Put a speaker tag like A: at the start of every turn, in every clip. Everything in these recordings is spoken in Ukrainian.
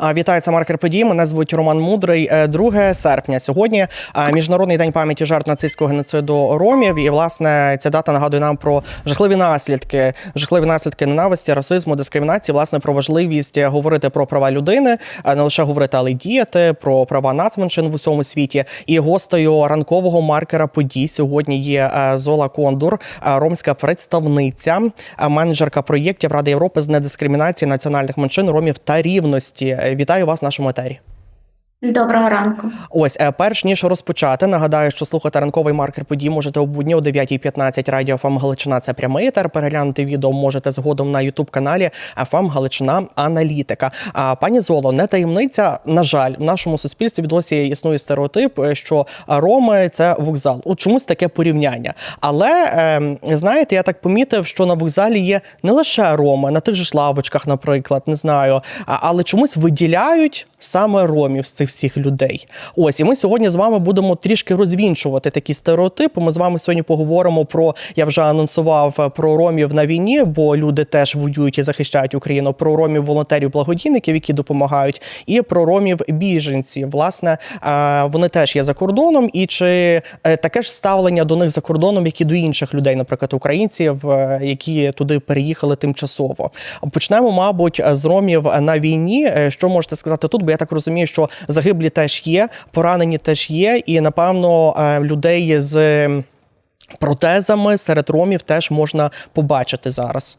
A: Вітаю, це маркер подій. Мене звуть Роман Мудрий. Е, 2 серпня. Сьогодні міжнародний день пам'яті жертв нацистського геноциду ромів. І власне ця дата нагадує нам про жахливі наслідки, жахливі наслідки ненависті, расизму, дискримінації. Власне про важливість говорити про права людини, не лише говорити, але й діяти про права нацменшин в усьому світі. І гостею ранкового маркера подій сьогодні є е, Зола Кондур, е, ромська представниця, е, менеджерка проєктів Ради Європи з недискримінації національних меншин, ромів та рівності. Е, Вітаю вас в нашому етері.
B: Доброго ранку.
A: Ось е, перш ніж розпочати, нагадаю, що слухати ранковий маркер подій можете у будні о 9.15 радіо ФМ Галичина. Це прямий етер. Переглянути відео можете згодом на Ютуб каналі ФМ Галичина Аналітика. А пані Золо, не таємниця. На жаль, в нашому суспільстві досі існує стереотип, е, що роми це вокзал. От чомусь таке порівняння. Але е, знаєте, я так помітив, що на вокзалі є не лише роми, на тих же ж лавочках, наприклад, не знаю, але чомусь виділяють саме ромів з цих всіх людей. Ось і ми сьогодні з вами будемо трішки розвінчувати такі стереотипи. Ми з вами сьогодні поговоримо про я вже анонсував е, про ромів на війні, бо люди теж воюють і захищають Україну. Про ромів волонтерів, благодійників, які допомагають, і про ромів біженців. Власне, е, вони теж є за кордоном, і чи е, таке ж ставлення до них за кордоном, як і до інших людей, наприклад, українців, які туди переїхали тимчасово. Почнемо, мабуть, з ромів на війні. Що можете сказати тут? Бо я так розумію, що загиблі теж є, поранені теж є, і напевно е, людей з протезами серед ромів теж можна побачити зараз.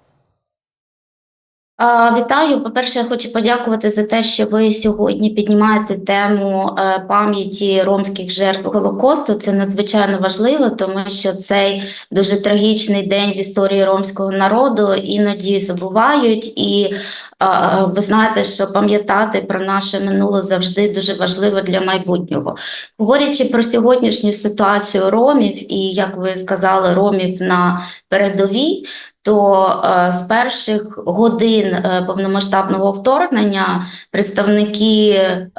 B: Вітаю. По-перше, я хочу подякувати за те, що ви сьогодні піднімаєте тему е, пам'яті ромських жертв Голокосту. Це надзвичайно важливо, тому що цей дуже трагічний день в історії ромського народу іноді забувають. І е, ви знаєте, що пам'ятати про наше минуле завжди дуже важливо для майбутнього. Говорячи про сьогоднішню ситуацію ромів, і як ви сказали, ромів на передовій. То е, з перших годин е, повномасштабного вторгнення представники е,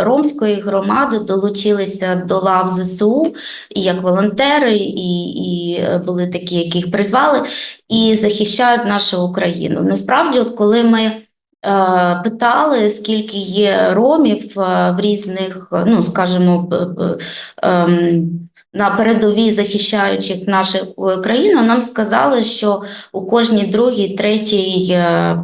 B: ромської громади долучилися до лав ЗСУ і як волонтери, і, і були такі, яких призвали, і захищають нашу Україну. Насправді, от коли ми питали, скільки є ромів в різних, ну скажімо, ем, на передовій захищаючих нашу країну, нам сказали, що у кожній другій, третій, е,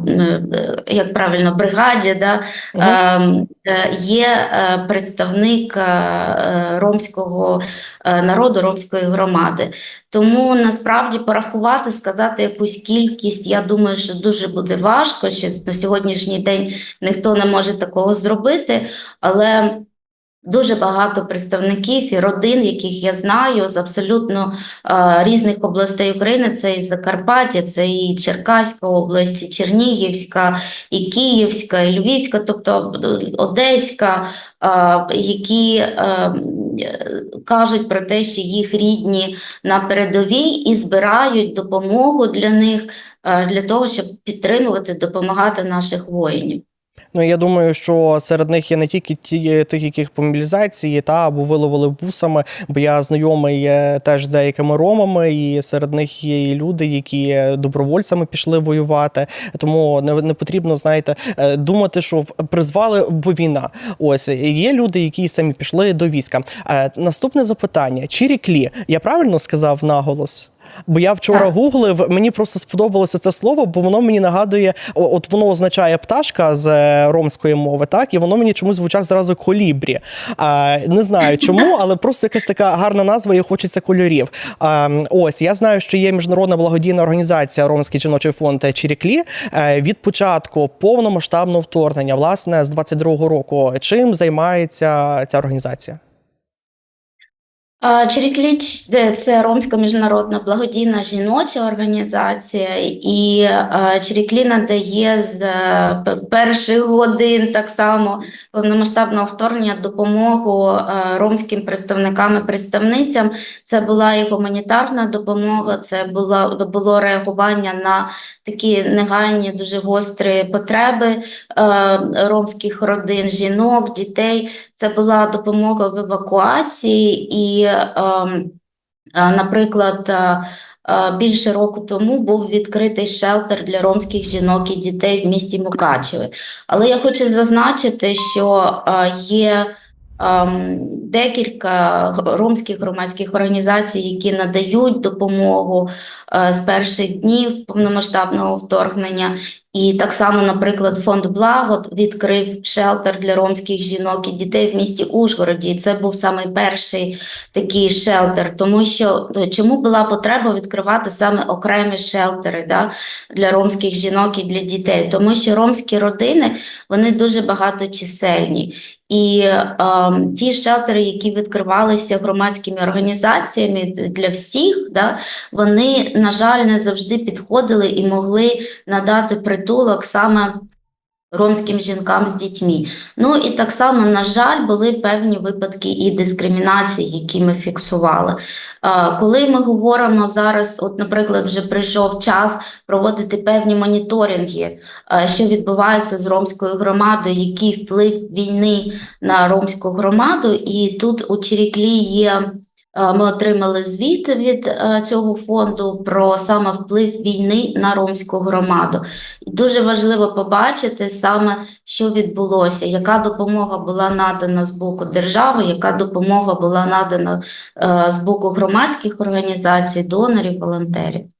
B: е, як правильно, бригаді, да, ем, е, є е, представник е, е, ромського е, народу, ромської громади. Тому насправді порахувати, сказати якусь кількість, я думаю, що дуже буде важко, що на сьогоднішній день ніхто не може такого зробити, але Дуже багато представників і родин, яких я знаю з абсолютно е, різних областей України. Це і Закарпаття, це і Черкаська область, і Чернігівська, і Київська, і Львівська, тобто Одеська, е, які е, кажуть про те, що їх рідні на передовій і збирають допомогу для них е, для того, щоб підтримувати, допомагати наших воїнів.
A: Ну я думаю, що серед них є не тільки ті, тих, яких по мобілізації та або виловили бусами, бо я знайомий е, теж з деякими ромами, і серед них є і люди, які добровольцями пішли воювати. Тому не, не потрібно, знаєте, е, думати, що призвали, бо війна. Ось є люди, які самі пішли до війська. Е, Наступне запитання: Чіріклі, я правильно сказав наголос? Бо я вчора
B: Так.
A: гуглив, мені просто сподобалося це слово, бо воно мені нагадує, от воно означає пташка з е, ромської мови, так, і воно мені чомусь звучав зразу колібрі. А, не знаю чому, але просто якась така гарна назва і хочеться кольорів. А, ось я знаю, що є міжнародна благодійна організація Ромський жіночий фонд Чіріклі е, від початку повномасштабного вторгнення, власне, з 22-го року. Чим займається ця організація?
B: А, Чирікліч це Ромська міжнародна благодійна жіноча організація, і а, Чиріклі надає з е, перших годин так само повномасштабного вторгнення допомогу е, ромським представникам і представницям. Це була і гуманітарна допомога, це була було реагування на такі негайні, дуже гострі потреби е, ромських родин, жінок, дітей. Це була допомога в евакуації і, наприклад, е, е, більше року тому був відкритий шелтер для ромських жінок і дітей в місті Мукачеве. Але я хочу зазначити, що е, є ем, декілька ромських громадських організацій, які надають допомогу е, з перших днів повномасштабного вторгнення. І так само, наприклад, фонд Благо відкрив шелтер для ромських жінок і дітей в місті Ужгороді. І це був саме перший такий шелтер, тому що е, чому була потреба відкривати саме окремі шелтери да, для ромських жінок і для дітей? Тому що ромські родини вони дуже багаточисельні. І ем, ті шелтери, які відкривалися громадськими організаціями для всіх, да, вони, на жаль, не завжди підходили і могли надати притулок саме ромським жінкам з дітьми. Ну і так само, на жаль, були певні випадки і дискримінації, які ми фіксували. Коли ми говоримо зараз, от, наприклад, вже прийшов час проводити певні моніторинги, що відбувається з ромською громадою, який вплив війни на ромську громаду, і тут у Чиріклі є. Е, Ми отримали звіт від е, цього фонду про саме вплив війни на ромську громаду. Дуже важливо побачити саме, що відбулося, яка допомога була надана з боку держави, яка допомога була надана е, з боку громадських організацій, донорів, волонтерів.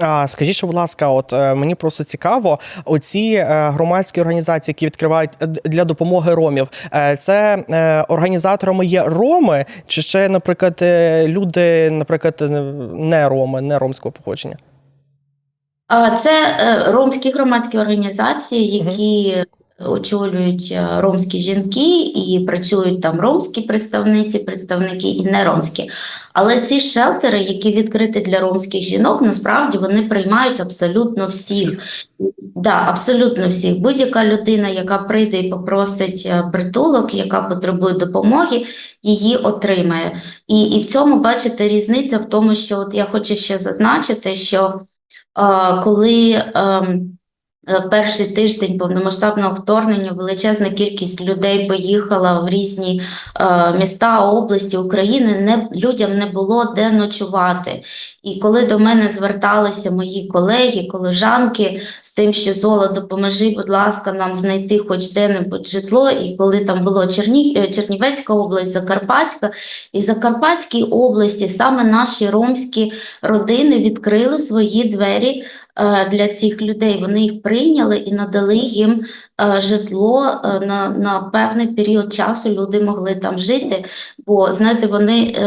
A: А скажіть, будь ласка, от е, мені просто цікаво, оці е, громадські організації, які відкривають е, для допомоги ромів, е, це е, організаторами є роми, чи ще, наприклад, е, люди, наприклад, не роми, не ромського походження?
B: А Це е, ромські громадські організації, які очолюють е, ромські жінки і працюють там ромські представниці, представники і не ромські. Але ці шелтери, які відкриті для ромських жінок, насправді вони приймають абсолютно всіх. Да, абсолютно всіх. Будь-яка людина, яка прийде і попросить е, притулок, яка потребує допомоги, її отримає. І, і в цьому бачите різниця в тому, що от я хочу ще зазначити, що е, коли е, в перший тиждень повномасштабного вторгнення величезна кількість людей поїхала в різні е, міста, області України, не, людям не було де ночувати. І коли до мене зверталися мої колеги, колежанки з тим, що Зола, допоможи, будь ласка, нам знайти хоч де-небудь житло, і коли там було Черні... е, Чернівецька область, Закарпатська, і в Закарпатській області саме наші ромські родини відкрили свої двері е, для цих людей. Вони їх прийняли і надали їм е, житло е, на, на певний період часу. Люди могли там жити. Бо знаєте, вони е,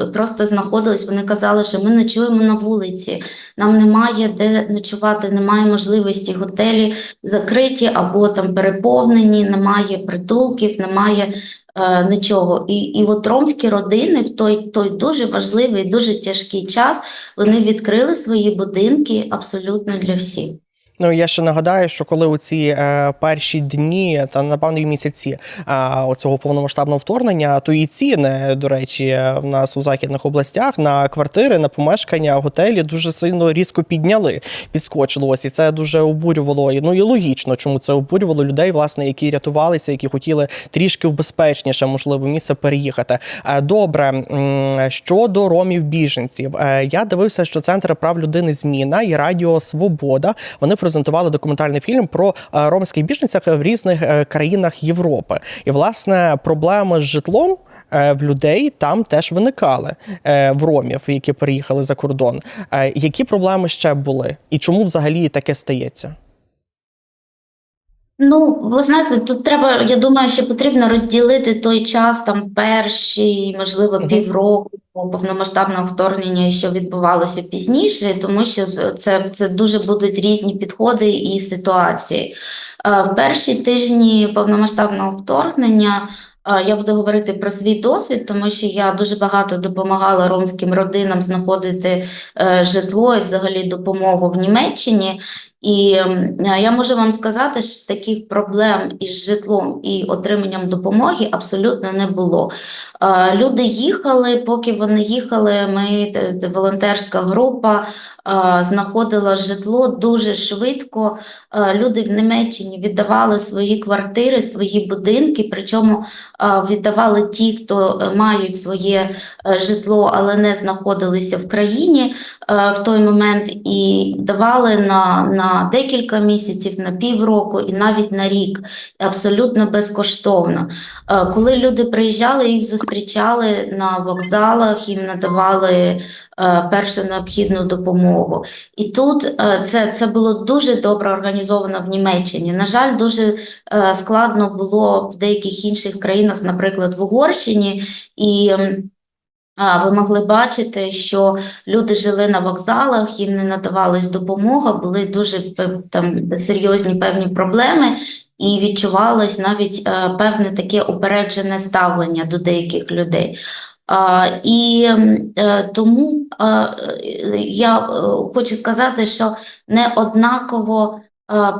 B: е, просто знаходились. Вони казали, що ми ночуємо на вулиці, нам немає де ночувати, немає можливості готелі закриті або там переповнені, немає притулків, немає е, нічого. І, і от ромські родини в той, той дуже важливий, дуже тяжкий час вони відкрили свої будинки абсолютно для всіх.
A: Ну я ще нагадаю, що коли у ці е, перші дні та напевно і місяці е, оцього повномасштабного вторгнення, то і ціни, до речі, в нас у західних областях на квартири, на помешкання, готелі дуже сильно різко підняли, підскочило. Ось і це дуже обурювало. Ну і логічно, чому це обурювало людей, власне, які рятувалися, які хотіли трішки в безпечніше, можливо, місце переїхати. Е, Добре, щодо ромів біженців, Е, я дивився, що центр прав людини зміна і Радіо Свобода вони презентували документальний фільм про е, ромських біженцях в різних е, країнах Європи. І власне проблеми з житлом. е, В людей там теж виникали в ромів, які переїхали за кордон. Які проблеми ще були, і чому взагалі таке стається?
B: Ну, ви знаєте, тут треба, я думаю, що потрібно розділити той час, там перші, можливо,
A: Мгм.
B: півроку повномасштабного вторгнення, що відбувалося пізніше, тому що це, це дуже будуть різні підходи і ситуації. Е, В перші тижні повномасштабного вторгнення е, я буду говорити про свій досвід, тому що я дуже багато допомагала ромським родинам знаходити е, житло і взагалі допомогу в Німеччині. І я можу вам сказати, що таких проблем із житлом і отриманням допомоги абсолютно не було. Люди їхали, поки вони їхали, ми, волонтерська група, знаходила житло дуже швидко. Люди в Німеччині віддавали свої квартири, свої будинки, причому віддавали ті, хто е, мають своє е, житло, але не знаходилися в країні е, в той момент, і давали на, на декілька місяців, на півроку і навіть на рік, абсолютно безкоштовно. Е, Коли люди приїжджали, їх зустрічали на вокзалах, їм надавали е, першу необхідну допомогу. І тут е, це, це було дуже добре організовано в Німеччині. На жаль, дуже складно було в деяких інших країнах, наприклад, в Угорщині. І ви могли бачити, що люди жили на вокзалах, їм не надавалась допомога, були дуже там серйозні певні проблеми, і відчувалось навіть е, певне таке упереджене ставлення до деяких людей. І е, тому я е, хочу сказати, що не однаково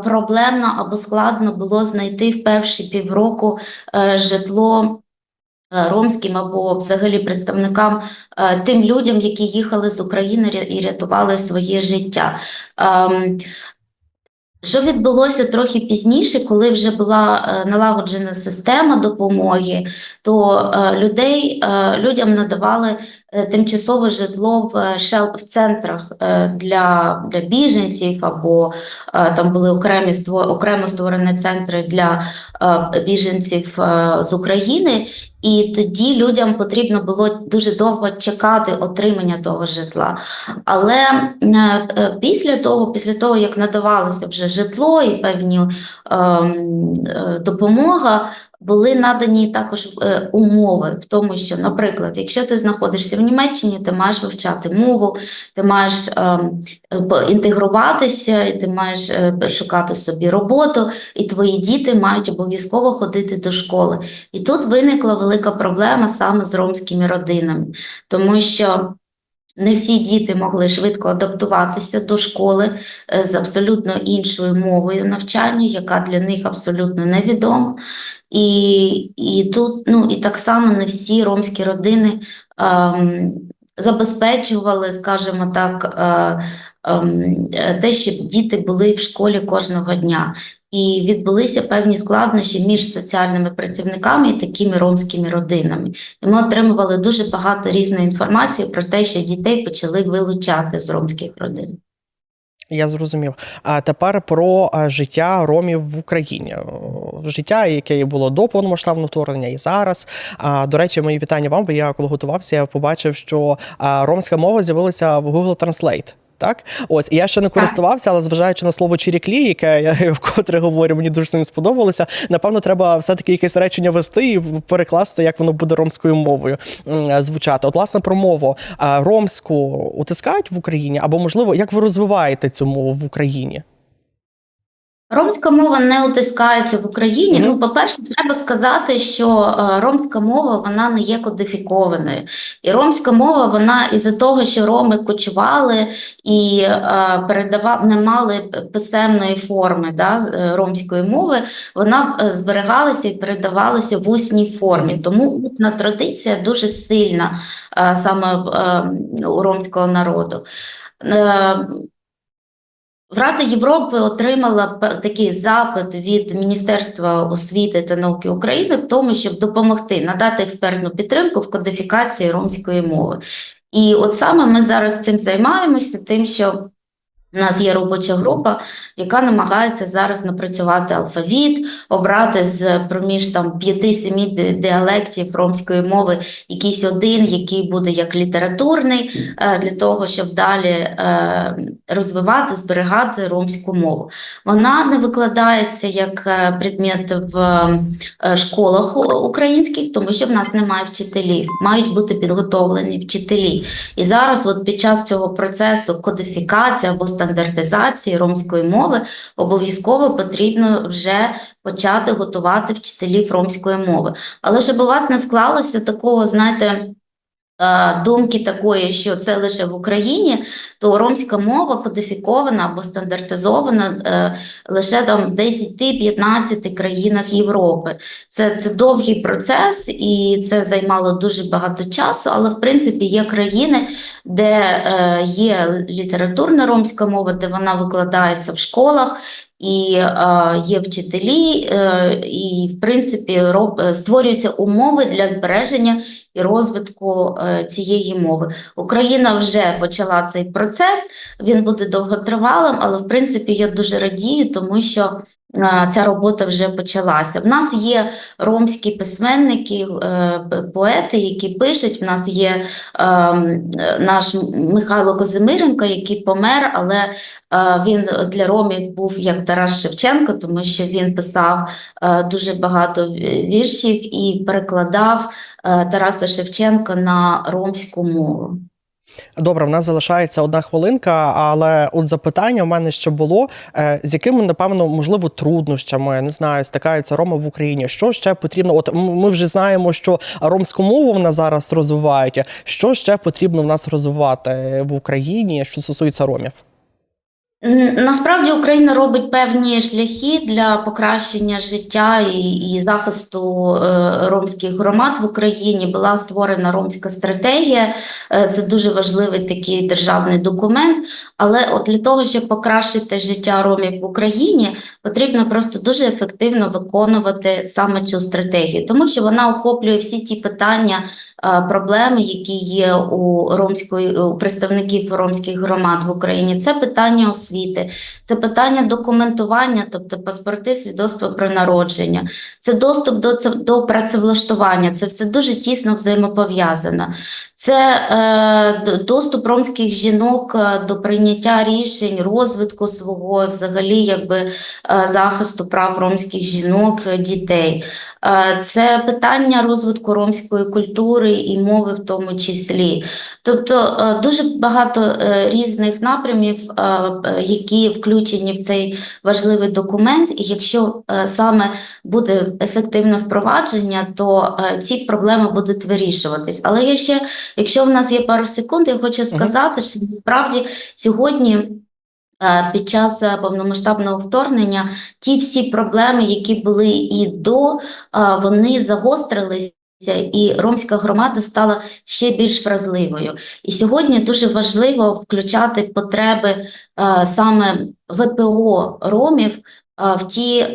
B: проблемно або складно було знайти в перші півроку житло ромським або взагалі представникам е, тим людям, які їхали з України і рятували своє життя. Ем, Що відбулося трохи пізніше, коли вже була е, налагоджена система допомоги, то е, людей, е, людям надавали е, тимчасове житло в, е, шел- в центрах е, для, для біженців, або е, там були окремі окремо створені центри для е, біженців е, з України. І тоді людям потрібно було дуже довго чекати отримання того житла. Але е, е, після того, після того, як надавалося вже житло і певні ем, е, допомога, були надані також е, умови в тому, що, наприклад, якщо ти знаходишся в Німеччині, ти маєш вивчати мову, ти маєш ем, е, інтегруватися, ти маєш е, шукати собі роботу, і твої діти мають обов'язково ходити до школи. І тут виникла велика проблема саме з ромськими родинами, тому що не всі діти могли швидко адаптуватися до школи е, з абсолютно іншою мовою навчання, яка для них абсолютно невідома. І, і тут, ну і так само не всі ромські родини ем, забезпечували, скажімо так, е, те, щоб діти були в школі кожного дня. І відбулися певні складнощі між соціальними працівниками і такими ромськими родинами. І ми отримували дуже багато різної інформації про те, що дітей почали вилучати з ромських родин.
A: Я зрозумів. А тепер про е, життя ромів в Україні. Життя, яке було до повномасштабного вторгнення, і зараз. А до речі, мої вітання вам, бо я коли готувався, я побачив, що ромська мова з'явилася в Google Translate. Так, ось і я ще не користувався, але зважаючи на слово чіріклі, яке я вкотре говорю, мені дуже сильно сподобалося. Напевно, треба все-таки якесь речення вести і перекласти, як воно буде ромською мовою звучати. От, власне, про мову ромську утискають в Україні, або можливо, як ви розвиваєте цю мову в Україні?
B: Ромська мова не утискається в Україні.
A: Мгм.
B: Ну, по-перше, треба сказати, що е, ромська мова вона не є кодифікованою. І ромська мова, вона із-за того, що роми кочували і е, передавали, не мали писемної форми да, е, ромської мови, вона е, зберігалася і передавалася в усній формі. Тому усна традиція дуже сильна е, саме в, е, у ромського народу. Е, Рада Європи отримала такий запит від Міністерства освіти та науки України в тому, щоб допомогти надати експертну підтримку в кодифікації ромської мови. І от саме ми зараз цим займаємося, тим, що у нас є робоча група, яка намагається зараз напрацювати алфавіт, обрати з проміж там п'яти-семи ди- діалектів ромської мови якийсь один, який буде як літературний, е, для того, щоб далі е, розвивати, зберігати ромську мову. Вона не викладається як е, предмет в школах українських, тому що в нас немає вчителів, мають бути підготовлені вчителі. І зараз, от під час цього процесу кодифікації або стандартизації ромської мови, обов'язково потрібно вже почати готувати вчителів ромської мови. Але щоб у вас не склалося такого, знаєте, думки такої, що це лише в Україні, то ромська мова кодифікована або стандартизована е, лише там в 10-15 країнах Європи. Це, це довгий процес, і це займало дуже багато часу, але в принципі є країни, де е, є літературна ромська мова, де вона викладається в школах. І е, є вчителі, е, і в принципі роб, е, створюються умови для збереження і розвитку е, цієї мови. Україна вже почала цей процес, він буде довготривалим, але в принципі я дуже радію, тому що ця робота вже почалася. В нас є ромські письменники, е, поети, які пишуть. В нас є е, наш Михайло Козимиренко, який помер, але е, він для ромів був як Тарас Шевченко, тому що він писав е, дуже багато віршів і перекладав е, Тараса Шевченка на ромську мову.
A: Добре, в нас залишається одна хвилинка, але от запитання в мене ще було: е, з якими, напевно, можливо, труднощами не знаю, стикаються роми в Україні. Що ще потрібно? От ми вже знаємо, що ромську мову в нас зараз розвивають. Що ще потрібно в нас розвивати в Україні, що стосується ромів?
B: Насправді Україна робить певні шляхи для покращення життя і, і захисту е, ромських громад в Україні. Була створена ромська стратегія. Е, це дуже важливий такий державний документ. Але от для того, щоб покращити життя ромів в Україні, потрібно просто дуже ефективно виконувати саме цю стратегію, тому що вона охоплює всі ті питання, проблеми, які є у ромської у представників ромських громад в Україні. Це питання освіти, це питання документування, тобто паспорти, свідоцтва про народження, це доступ до до працевлаштування. Це все дуже тісно взаємопов'язано. Це е, доступ ромських жінок е, до прийняття рішень, розвитку свого, взагалі, якби е, захисту прав ромських жінок, е, дітей. Е, Це питання розвитку ромської культури і мови в тому числі. Тобто е, дуже багато е, різних напрямів, е, які включені в цей важливий документ, і якщо саме буде ефективне впровадження, то ці проблеми будуть вирішуватись. Але я ще, якщо в нас є пару секунд, я хочу сказати, що насправді сьогодні. Під час повномасштабного вторгнення ті всі проблеми, які були і до, вони загострилися, і ромська громада стала ще більш вразливою. І сьогодні дуже важливо включати потреби е, саме ВПО ромів в ті, е,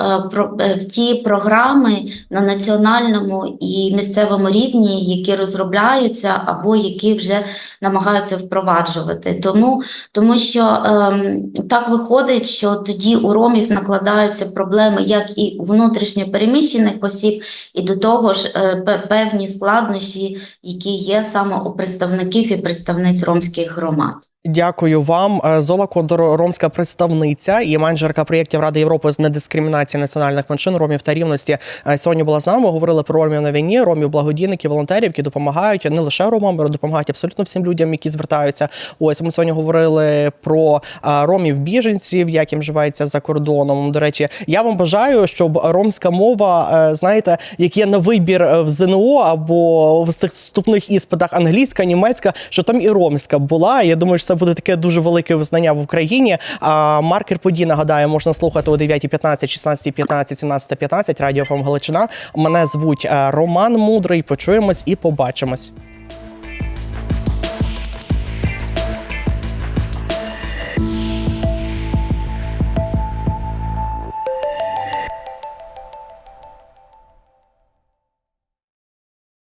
B: е, в ті програми на національному і місцевому рівні, які розробляються або які вже намагаються впроваджувати. Тому, тому що ем, так виходить, що тоді у ромів накладаються проблеми як і внутрішньо переміщених осіб, і до того ж е, певні складнощі, які є саме у представників і представниць ромських громад.
A: Дякую вам. Е, Зола Кондор, ромська представниця і менеджерка проєктів Ради Європи з недискримінації національних меншин, ромів та рівності. е, Сьогодні була з нами. Говорили про ромів на війні, ромів благодійників, волонтерів, які допомагають не лише ромам, а допомагають абсолютно всім людям, які звертаються. Ось ми сьогодні говорили про е, ромів біженців, як їм живеться за кордоном. До речі, я вам бажаю, щоб ромська мова, знаєте, як є на вибір в ЗНО або в вступних іспитах англійська, німецька, що там і ромська була. Я думаю, що це буде таке дуже велике визнання в Україні. А маркер подій нагадаю, можна слухати о 9.15, 16.15, 17.15, Радіо «Фом Галичина. Мене звуть е, Роман Мудрий. Почуємось і побачимось.